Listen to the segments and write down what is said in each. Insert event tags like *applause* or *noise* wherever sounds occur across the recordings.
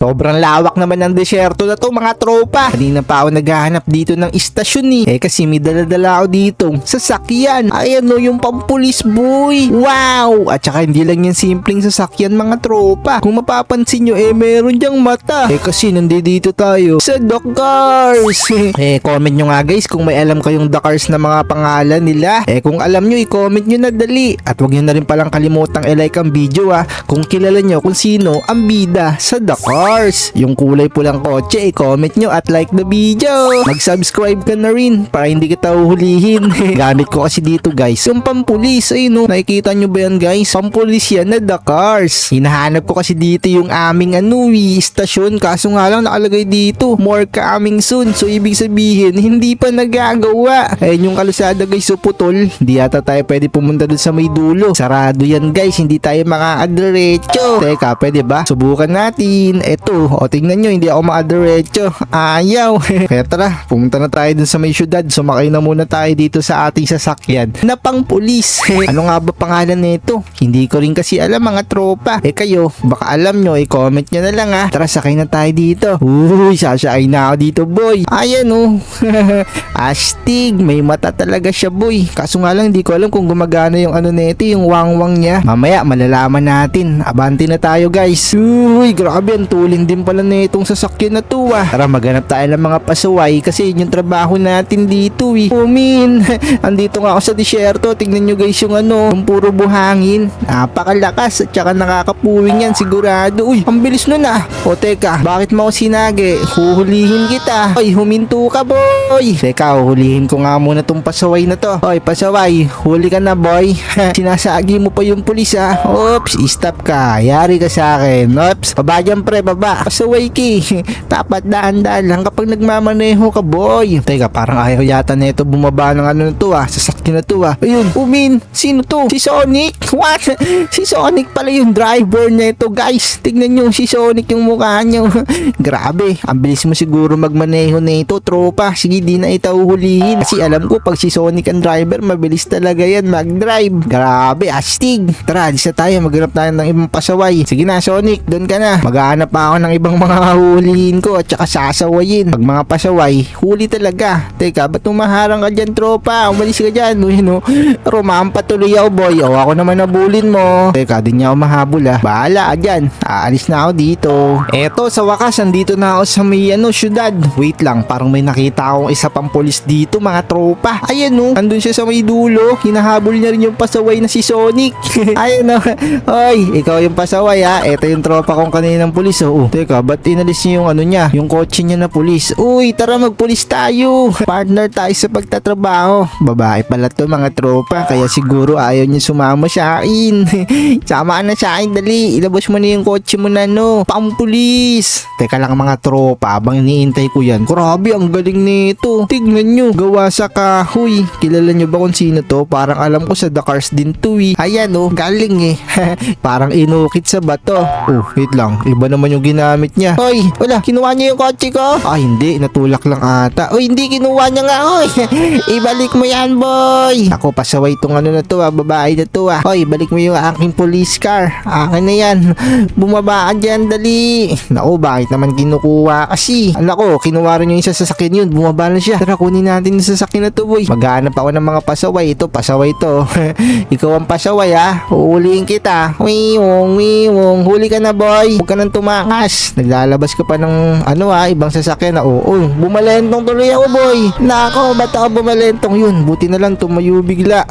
Sobrang lawak naman ng desyerto na to mga tropa. Kanina pa ako naghahanap dito ng istasyon eh. Eh kasi may daladala ako dito. Sasakyan. Ayan o yung pampulis boy. Wow! At saka hindi lang yan simpleng sasakyan mga tropa. Kung mapapansin nyo eh meron diyang mata. Eh kasi nandito tayo sa Dakars. *laughs* eh comment nyo nga guys kung may alam kayong Dakars na mga pangalan nila. Eh kung alam nyo i-comment nyo na dali. At wag nyo na rin palang kalimutang i-like ang video ah. Kung kilala nyo kung sino ang bida sa Dakars. Yung kulay pulang kotse i-comment nyo at like the video. Mag-subscribe ka na rin para hindi kita uhulihin. *laughs* Gamit ko kasi dito guys. Yung pampulis. Ayun no. Nakikita nyo ba yan guys? Pampulis yan na Dakars. Hinahanap ko kasi dito yung aming anui stasyon. Kaso nga lang nakalagay dito. More coming soon. So ibig sabihin hindi pa nagagawa. Ayun yung kalusada guys. So putol. Hindi yata tayo pwede pumunta dun sa may dulo. Sarado yan guys. Hindi tayo makakadiretso. Teka pwede ba? Subukan natin. Eto. O tingnan nyo. Hindi ako makadiretso. Ayaw. *laughs* Kaya tara. Pumunta na tayo dun sa may syudad. Sumakay na muna tayo dito sa ating sasakyan. Na pang pulis. *laughs* ano nga ba pangalan nito? Hindi ko rin kasi alam mga tropa. Eh kayo, baka alam nyo, i-comment nyo na lang ha. Tara, sakay na tayo dito. Uy, sasakay na ako dito boy. Ayan oh. *laughs* Astig, may mata talaga siya boy. Kaso nga lang, hindi ko alam kung gumagana yung ano nito, yung wangwang niya. Mamaya, malalaman natin. Abante na tayo guys. Uy, grabe, ang tuling din pala na itong sasakyan na to ah. Tara, maghanap tayo ng mga pasaway kasi yun yung trabaho natin dito eh. Umin, *laughs* andito nga ako sa disyerto. Tingnan nyo guys yung ano, yung puro buhangin. Napakalakas at saka nakakapuwing yan sigurado. Uy, ang bilis nun ah. O teka, bakit mo ako sinagi? Huhulihin kita. Oy, huminto ka boy. Teka, huhulihin ko nga muna tong pasaway na to. Oy, pasaway, huli ka na boy. *laughs* Sinasagi mo pa yung pulis ah. Oops, stop ka. Yari ka sa akin. Oops, baba dyan pre, baba. Pasaway ki. Dapat daan-daan lang kapag nagmamaneho ka boy. Teka, parang ayaw yata na ito bumaba ng ano na to ah. Sasakyan na to ah. Ayun, umin. Sino to? Si Sonic? *laughs* What? Si Sonic pala yung driver na ito guys. Tignan nyo si Sonic yung mukha nyo. *laughs* Grabe, ang bilis mo siguro magmaneho na ito, tropa. Sige, di na ito uhulihin. Kasi alam ko, pag si Sonic ang driver, mabilis talaga yan mag-drive. Grabe, astig. Tara, alis na tayo. Maghanap tayo ng ibang pasaway. Sige na, Sonic, doon ka na. Maghahanap pa ako ng ibang mga hulihin ko at saka sasawayin. Pag mga pasaway, huli talaga. Teka, ba't umaharang ka dyan, tropa? Umalis ka dyan. *laughs* Uy, no? Rumampa tuloy ako, boy. O, ako naman nabulin mo. Teka, di niya ako mahabol, ah. Bahala ka dyan. Aalis na ako dito. Eto, sa wakas, andito na ako sa may, ano, syudad. Wait lang, parang may nakita akong isa pang polis dito, mga tropa. Ayan, no. Andun siya sa may dulo. Hinahabol niya rin yung pasaway na si Sonic. *laughs* Ayan, no. Oy, ikaw yung pasaway, ha. Eto yung tropa kong kaninang polis, oh. Teka, ba't inalis niya yung ano niya? Yung kotse niya na polis. Uy, tara magpulis tayo. Partner tayo sa pagtatrabaho. Babae pala to mga tropa. Kaya siguro ayaw niya sumama sa akin. *laughs* Sama na sa akin, dali. Ilabas mo na yung kotse mo na, no. Pampulis. Teka lang mga tropa, habang iniintay ko yan. Grabe, ang galing nito. Tignan nyo, gawa sa kahoy. Kilala nyo ba kung sino to? Parang alam ko sa Dakars din to eh. Ayan oh, galing eh. *laughs* Parang inukit sa bato. Oh, wait lang. Iba naman yung ginamit niya. Hoy, wala, kinuha niya yung kotse ko? Ah, hindi. Natulak lang ata. Uy, hindi kinuha niya nga. Hoy, *laughs* ibalik mo yan, boy. Ako, pasaway tong ano na to ah. Babae na to ah. Hoy, balik mo yung aking police car. Akin na yan. *laughs* Bumaba ka dyan, dali. Naku, bakit naman kinukuha kasi? Nako, kinuha rin yung isa sa sasakyan yun. Bumaba na siya. Tara, kunin natin yung sasakyan na to, boy. Maghanap ako ng mga pasaway. Ito, pasaway to. *laughs* Ikaw ang pasaway ah. Uulihin kita. Wiwong, wiwong. Huli ka na, boy. Huwag ka nang tumakas. Naglalabas ka pa ng ano ah, ibang sasakyan na. Oo, oh, bumalentong tuloy ako, boy. Nako, ba't ako bumalentong yun? Buti na lang tumayo bigla.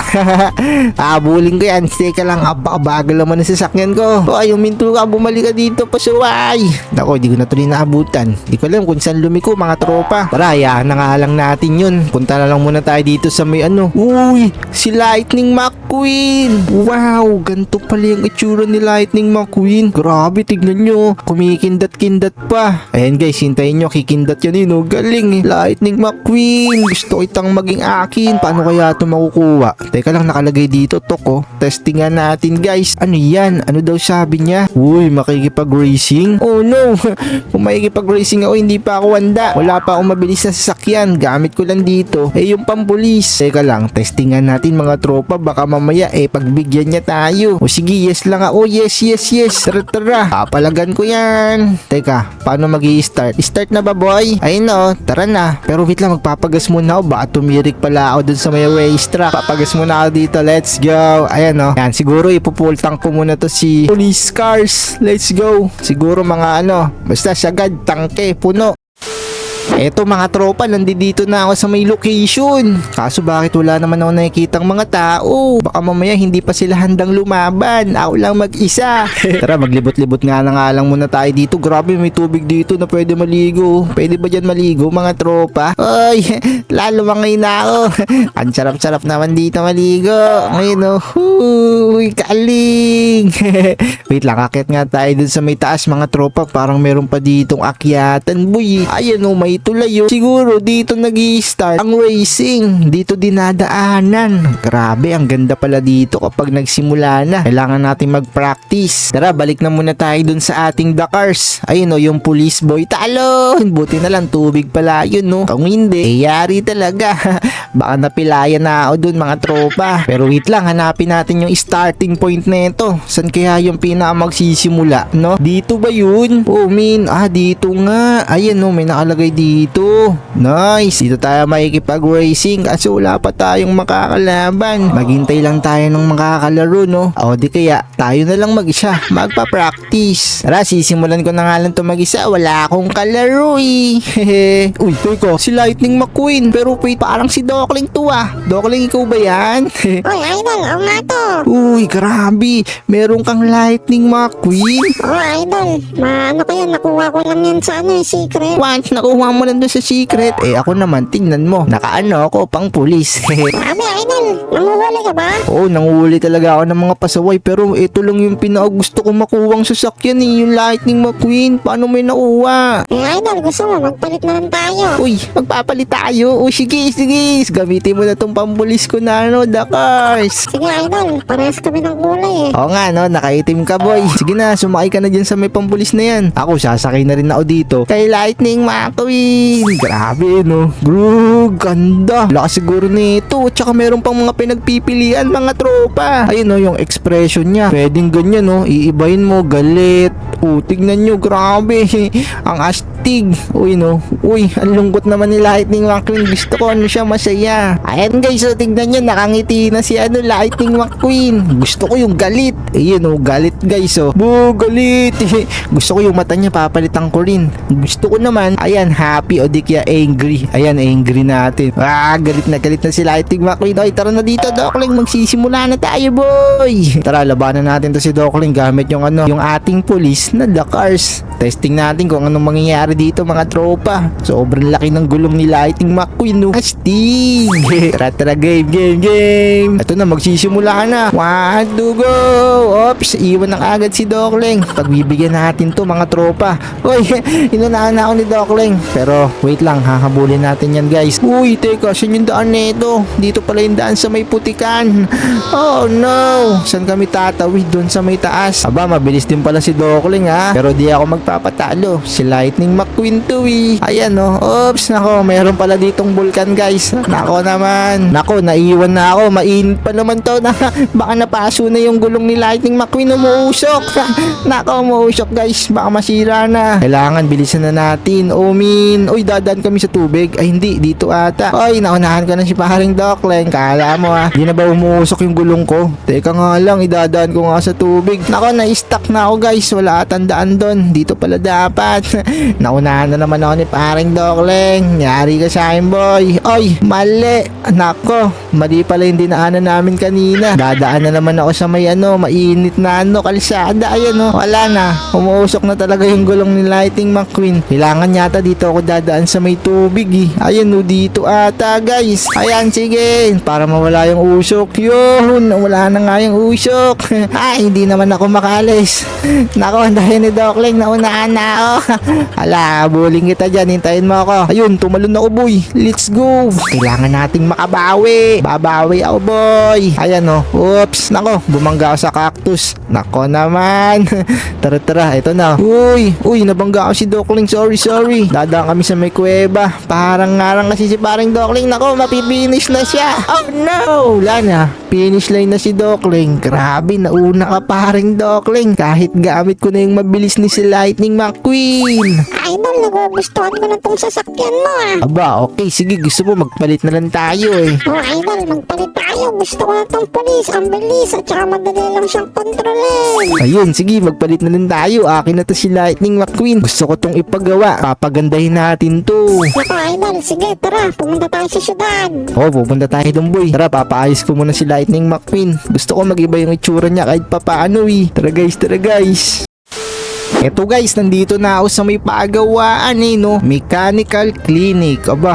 *laughs* Abulin ko yan. Teka lang, apakabagal naman ang sasakyan ko. O, ay, uminto ka. Bumalik ka dito, pasaway. Nako, di ko na tuloy naabutan. Di ko alam kung saan lumiko, mga tropa. Tara, hayaan na nga lang natin yun. Punta na lang muna tayo dito sa may ano. Uy, si Lightning McQueen. Wow, ganito pala yung itsura ni Lightning McQueen. Grabe, tignan nyo. Kumikindat-kindat pa. Ayan guys, hintayin nyo. Kikindat yan yun. Oh. Galing eh. Lightning McQueen. Gusto kitang maging akin. Paano kaya ito makukuha? Teka lang, nakalagay dito. Toko. Testingan natin guys. Ano yan? Ano daw sabi niya? Uy, makikipag-racing? Oh no. *laughs* Kung makikipag-racing ako, hindi pa ako handa. Wala pa akong mabilis na sasakyan. Gamit ko lang dito. Eh, yung pampulis. Teka lang, testingan natin mga tropa. Baka mamaya eh, pagbigyan niya tayo. O sige, yes lang ako. Yes, yes, yes. Tara, tara. Papalagan ko yan. Turn! Teka, paano mag start Start na ba boy? Ayun no, tara na. Pero wait lang, magpapagas muna ako. Baka tumirik pala ako dun sa may racetrack. Papagas muna ako dito. Let's go. Ayan no. Yan, siguro ipupultang ko muna to si police cars. Let's go. Siguro mga ano, basta sagad, tangke, puno. Eto mga tropa, nandito na ako sa may location. Kaso bakit wala naman ako nakikitang mga tao? Baka mamaya hindi pa sila handang lumaban. Ako lang mag-isa. *laughs* Tara, maglibot-libot nga na nga lang muna tayo dito. Grabe, may tubig dito na pwede maligo. Pwede ba dyan maligo mga tropa? Ay, lalo *laughs* mangay na ako. *laughs* Ang sarap-sarap naman dito maligo. Ngayon oh, huy, kaling. Wait lang, akit nga tayo dun sa may taas mga tropa. Parang meron pa ditong akyatan, boy. Ayan oh, may tulay oh. Siguro dito nag start ang racing. Dito dinadaanan. Grabe, ang ganda pala dito kapag nagsimula na. Kailangan natin mag-practice. Tara, balik na muna tayo dun sa ating Dakars. Ayun oh, yung police boy. Talon! Buti na lang, tubig pala yun no. Kung hindi, eh, yari talaga. *laughs* Baka napilayan na ako dun mga tropa. Pero wait lang, hanapin natin yung starting point nito. San kaya yung pinaka magsisimula, no? Dito ba yun? Oh, min. Ah, dito nga. Ayan, no, may nakalagay dito. Nice. Dito tayo makikipag-racing kasi wala pa tayong makakalaban. Maghintay lang tayo ng makakalaro, no? O di kaya, tayo na lang mag-isa. Magpa-practice. Tara, sisimulan ko na nga lang to mag-isa. Wala akong kalaro, eh. Hehe. *laughs* Uy, teka, si Lightning McQueen. Pero wait, parang si Dokling to, ah. Dokling, ikaw ba yan? *laughs* Uy, idol, ako nga to. Uy, grabe. Meron kang Lightning McQueen. Oh, idol. Ma, ano kaya, nakuha ko lang yan sa ano, eh, secret. Once nakuha mo lang doon sa secret, eh ako naman, tingnan mo. Nakaano ako, pang pulis. *laughs* Grabe, idol. Nanguhuli ka ba? Oo, nanguhuli talaga ako ng mga pasaway pero ito lang yung pinaka gusto ko makuwang sasakyan eh, yung Lightning McQueen. Paano may nakuha? Eh, idol, gusto mo, magpalit na lang tayo. Uy, magpapalit tayo. O sige, sige. Gamitin mo na tong pambulis ko na ano, Dakars. Sige, idol. Parehas kami ng kulay eh. Oo nga, no, nakaitim ka, boy. Sige na, sumakay ka na dyan sa may pambulis na yan. Ako, sasakay na rin ako dito. Kay Lightning McQueen. Grabe, no. Bro, ganda. Lakas siguro nito. Tsaka meron pang mga pinagpipilian, mga tropa. Ayun, no, yung expression niya. Pwedeng ganyan, no. Iibahin mo, galit. O, tignan nyo, grabe. *laughs* Ang astig. Uy, no. Uy, ang lungkot naman ni Lightning McQueen. Gusto ko, ano siya, masaya. Ayan, guys, so tignan nyo, nakangiti na si, ano, Lightning McQueen. Gusto ko yung galit. Ayun, oh, galit, guys, oh. Bu, galit. *laughs* Gusto ko yung mata niya, papalitan ko rin. Gusto ko naman, ayan, happy o di kaya angry. Ayan, angry natin. Ah, galit na galit na si Lightning McQueen. Oy, tara na dito, Dokling. Magsisimula na tayo, boy. Tara, labanan natin to si Dokling gamit yung ano, yung ating police na Dakars. Testing natin kung anong mangyayari dito, mga tropa. Sobrang laki ng gulong ni Lightning McQueen, no. Astig. tara, tara, game, game, game. Ito na, magsisimula na. One, two, go. Oops, iwan ng agad si Dokling. Pagbibigyan natin to, mga tropa. Uy, *laughs* inunahan na ako ni Dokling. Pero, wait lang, hahabulin natin yan, guys. Uy, teka, saan yung daan nito? Dito pala yung daan sa may putikan. Oh, no. Saan kami tatawid? Doon sa may taas. Aba, mabilis din pala si Dokling, ha? Pero di ako magpapatalo. Si Lightning McQueen to, eh. Ayan, no. Oops, nako, mayroon pala ditong vulkan, guys. Nako naman. Nako, naiwan na ako. Mainit pa naman to *laughs* na baka napaso na yung gulong ni Lightning McQueen umuusok. *laughs* Nako, umuusok, guys. Baka masira na. Kailangan bilisan na natin. Oh, min. Uy, dadaan kami sa tubig. Ay, hindi. Dito ata. Ay, naunahan ka na si paring Dokling. Kala mo, ha. Di na ba umuusok yung gulong ko? Teka nga lang, idadaan ko nga sa tubig. Nako, na-stuck na ako, guys. Wala tandaan doon. Dito pala dapat. *laughs* Naunahan na naman ako ni paring Dokling. Yari ka sa akin, boy. Oy, mali. Nako, mali pala yung dinaanan namin kanina. Dadaan na naman ako sa may ano, mainit na ano, kalsada. Ayan, oh. Wala na. Umuusok na talaga yung gulong ni Lightning McQueen. Kailangan yata dito ako dadaan sa may tubig, eh. Ayan, oh, dito ata, guys. Ayan, sige. Para mawala yung usok. Yun, wala na nga yung usok. Ay, *laughs* hindi naman ako makalis. Nako, dahil ni Dokling, naunahan na ako. *laughs* Hala, buling kita dyan. Hintayin mo ako. Ayun, tumalon ako, boy. Let's go. Kailangan nating makabawi. Babawi ako, boy. Ayan, oh. Oops. Nako, bumangga ako sa cactus. Nako naman. *laughs* tara, tara. Ito na. Uy, uy, nabangga ako si Dokling. Sorry, sorry. Dadaan kami sa may kuweba. Parang ngarang kasi si paring Dokling. Nako, mapipinish na siya. Oh, no. Wala na. Finish line na si Dokling. Grabe, nauna ka paring Dokling. Kahit gamit ko na yung mabilis ni si Lightning McQueen. Idol, nagugustuhan ko na tong sasakyan mo ah. Aba, okay. Sige, gusto mo magpalit na lang tayo eh. Oh, idol, magpalit tayo. Gusto ko na tong polis. Ang bilis at saka madali lang siyang kontrolin. Ayun, sige, magpalit na lang tayo. Akin na to si Lightning McQueen. Gusto ko tong ipagawa. Papagandahin natin to. Naku, idol, sige, tara. Pumunta tayo sa syudad. Oh, pupunta tayo dun boy. Tara, papaayos ko muna si Lightning McQueen. Gusto ko magiba yung itsura niya kahit papaano eh. Tara guys, tara guys. Eto guys, nandito na ako sa may pagawaan eh no. Mechanical Clinic. Aba,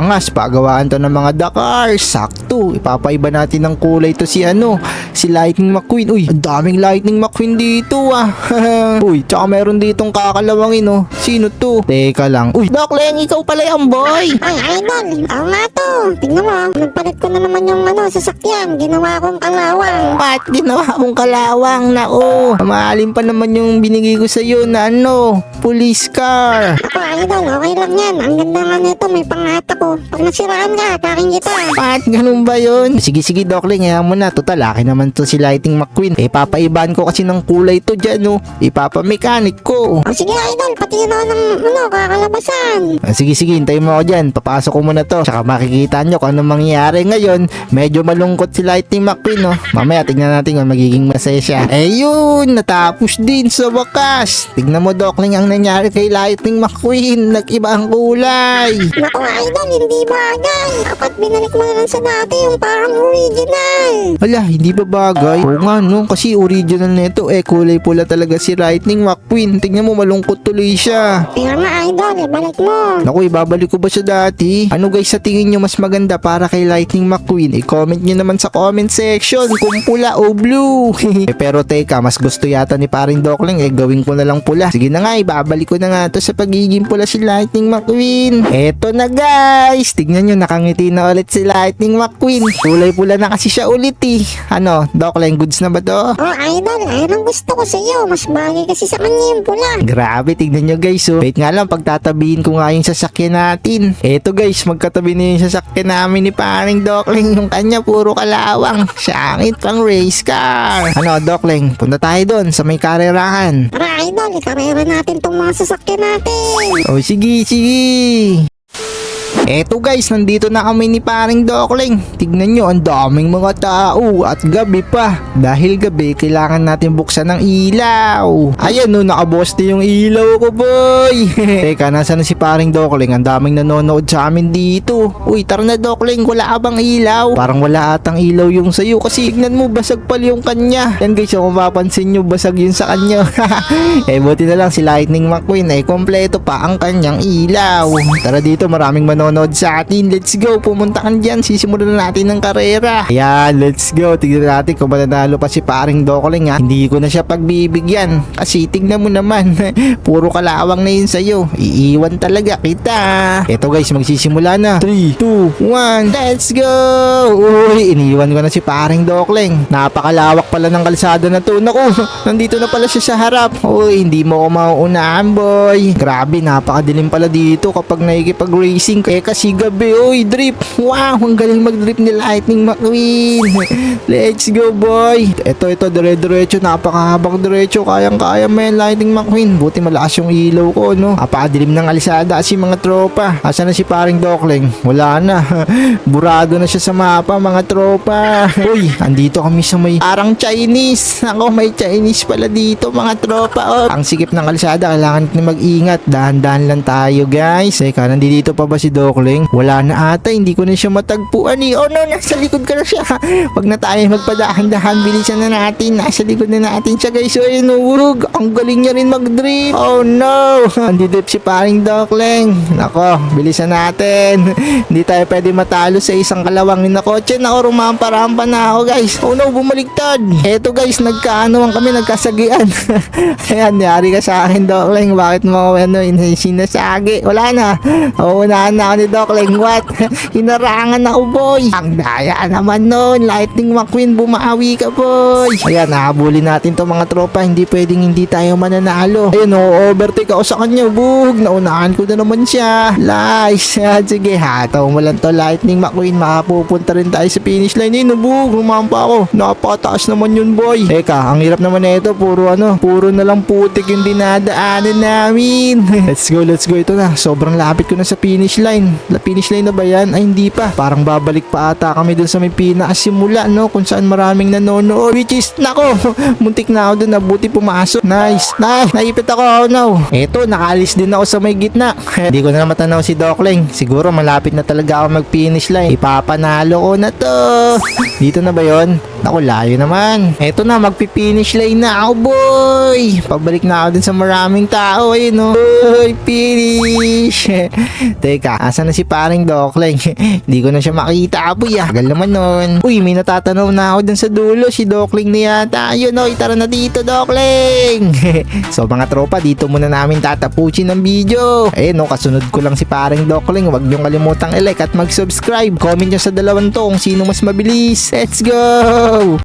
angas. Pagawaan to ng mga Dakar. Sakto. Ipapaiba natin ng kulay to si ano. Si Lightning McQueen. Uy, ang daming Lightning McQueen dito ah. *laughs* Uy, tsaka meron ditong kakalawangin no. Sino to? Teka lang. Uy, Doc Leng, ikaw pala yung boy. Ay, idol, ako nga to. Tingnan mo, nagpalit ko na naman yung ano, sasakyan. Ginawa kong kalawang. Ba't ginawa mong kalawang na oh? Maalim pa naman yung binigay ko sa'yo na ano, police car. Ako, idol, okay lang yan. Ang ganda nga nito, may pangata ko. Pag nasiraan ka, kaking kita. Ba't ganun ba yun? Sige sige Dokling, hayaan mo na. Total, akin naman to si Lighting McQueen. Eh, papaibahan ko kasi ng kulay to dyan oh. Ipapamekanik ko. O sige, idol, pati na ng ano, kakalabasan. Ah, sige sige, hintayin mo ako dyan. Papasok ko muna to. Tsaka makikita nyo kung ano mangyayari ngayon. Medyo malungkot si Lightning McQueen no. Mamaya tignan natin kung magiging masaya siya. Ayun, natapos din sa wakas. Tignan mo Dokling ang nangyari kay Lightning McQueen. Nag-iba ang kulay. Naku, idol, hindi bagay. Dapat binalik mo na lang sa dati yung parang original. Wala, hindi ba bagay? Oo nga no, kasi original nito eh kulay pula talaga si Lightning McQueen. Tingnan mo malungkot tuloy siya. Kaya nga, idol, ibalik mo. Naku, ibabalik ko ba siya dati? Ano guys sa tingin nyo mas maganda para kay Lightning McQueen? I-comment nyo naman sa comment section kung pula o blue. *laughs* eh, pero teka, mas gusto yata ni paring Dokling eh gawin ko na lang pula. Sige na nga, ibabalik ko na nga to sa pagiging pula si Lightning McQueen. Eto na guys! Tignan nyo, nakangiti na ulit si Lightning McQueen. Kulay pula na kasi siya ulit eh. Ano, Dokling, goods na ba to? Oh, idol, ayan ang gusto ko sa iyo. Mas bagay kasi sa kanya yung pula. Grabe, tignan nyo guys. Oh. Wait nga lang, pagtatabihin ko nga yung sasakyan natin. Eto guys, magkatabi na yung sasakyan namin ni paring Dokling. Yung kanya, puro kalawang. Sangit pang race car. Ano, Dokling, punta tayo doon sa may karerahan. Tara, idol, ikarera natin tong mga sasakyan natin. Oh, sige, sige. Eto guys, nandito na kami ni paring Dokling. Tignan nyo, ang daming mga tao at gabi pa. Dahil gabi, kailangan natin buksan ng ilaw. Ayan no, nakabukas na yung ilaw ko boy. *laughs* Teka, nasa na si paring Dokling? Ang daming nanonood sa amin dito. Uy, tara na Dokling, wala ka bang ilaw? Parang wala atang ilaw yung sayo kasi tignan mo, basag pala yung kanya. Yan guys, kung mapapansin nyo, basag yun sa kanya. *laughs* eh, buti na lang si Lightning McQueen ay kompleto pa ang kanyang ilaw. Tara dito, maraming manonood sa atin. Let's go, pumunta kan dyan. Sisimulan na natin ng karera. Ayan, let's go. Tignan natin kung mananalo pa si paring Dokling ha. Hindi ko na siya pagbibigyan. Kasi tignan mo naman, *laughs* puro kalawang na yun sa'yo. Iiwan talaga kita. Eto guys, magsisimula na. 3, 2, 1, let's go! Uy, iniwan ko na si paring Dokling. Napakalawak pala ng kalsada na to. Naku, *laughs* nandito na pala siya sa harap. Uy, hindi mo ako mauunahan, boy. Grabe, napakadilim pala dito kapag nakikipag-racing. Eh, kasi gabi, uy, drip. Wow, ang galing mag-drip ni Lightning McQueen. Let's go, boy. Ito, ito, dire-diretso. Napakahabang diretso. Kayang-kaya mo Lightning McQueen. Buti malakas yung ilaw ko, no? Napakadilim ng alisada kasi mga tropa. Asa na si paring Dokling? Wala na. *laughs* Burado na siya sa mapa, mga tropa. Uy, andito kami sa may arang Chinese. Ako, may Chinese pala dito, mga tropa. Oh. Ang sikip ng kalsada, kailangan natin mag-ingat. Dahan-dahan lang tayo, guys. Teka, nandito pa ba si Dokling? Wala na ata, hindi ko na siya matagpuan eh. Oh no, nasa likod ka na siya. *laughs* Wag na tayo magpadahan-dahan, bilisan na natin. Nasa likod na natin siya, guys. So, ayun, urog. Ang galing niya rin mag-drip. Oh no, *laughs* andito si paring Dokling. Nako, bilisan natin. *laughs* hindi tayo pwede matalo sa isang kalawangin na kotse. Nako, rumampa-rampa na ako, guys. Oh no, bumaliktad. Eto, guys, nagkaanoan kami, nagkasagian. Ayan, yari ka sa akin, Dokling. Bakit mo ano, sinasagi? Wala na. Uunahan na ako ni Doc Lang. What? *laughs* Hinarangan ako, boy. Ang daya naman nun. Lightning McQueen, bumawi ka, boy. Ayan, nahabulin natin to mga tropa. Hindi pwedeng hindi tayo mananalo. Ayun, oh, overtake ako sa kanya, bug. Naunahan ko na naman siya. Nice. Yan, *laughs* Sige, hataw mo lang to, Lightning McQueen. Makapupunta rin tayo sa finish line. Ayun, bug. Rumampa ako. Napakataas naman yun, boy. Teka, ang hirap naman na ito. Puro ano, puro na lang putik yung dinadaanan namin. *laughs* let's go, let's go. Ito na. Sobrang lapit ko na sa finish line. La finish line na ba yan? Ay, hindi pa. Parang babalik pa ata kami dun sa may pinakasimula, no? Kung saan maraming nanonood. Which is, nako, *laughs* muntik na ako dun. Nabuti pumasok. Nice. Nice. Naipit ako. Oh, no. Eto, nakalis din ako sa may gitna. *laughs* Hindi ko na matanaw si Doc Lang. Siguro malapit na talaga ako mag-finish line. Ipapanalo ko na to. Dito na ba yon? Naku, layo naman. Eto na, magpi-finish line na ako, boy. Pabalik na ako dun sa maraming tao. Ayun, no. Boy, finish. *laughs* Teka, asa na si paring Dokling? *laughs* Hindi ko na siya makita, boy. Ah. Tagal naman nun. Uy, may natatanaw na ako dun sa dulo. Si Dokling na yata. Ayun, no. Tara na dito, Dokling. *laughs* so, mga tropa, dito muna namin tatapusin ang video. Eh, no, kasunod ko lang si paring Dokling. Huwag niyong kalimutang i-like at mag-subscribe. Comment nyo sa dalawang to kung sino mas mabilis. Let's go!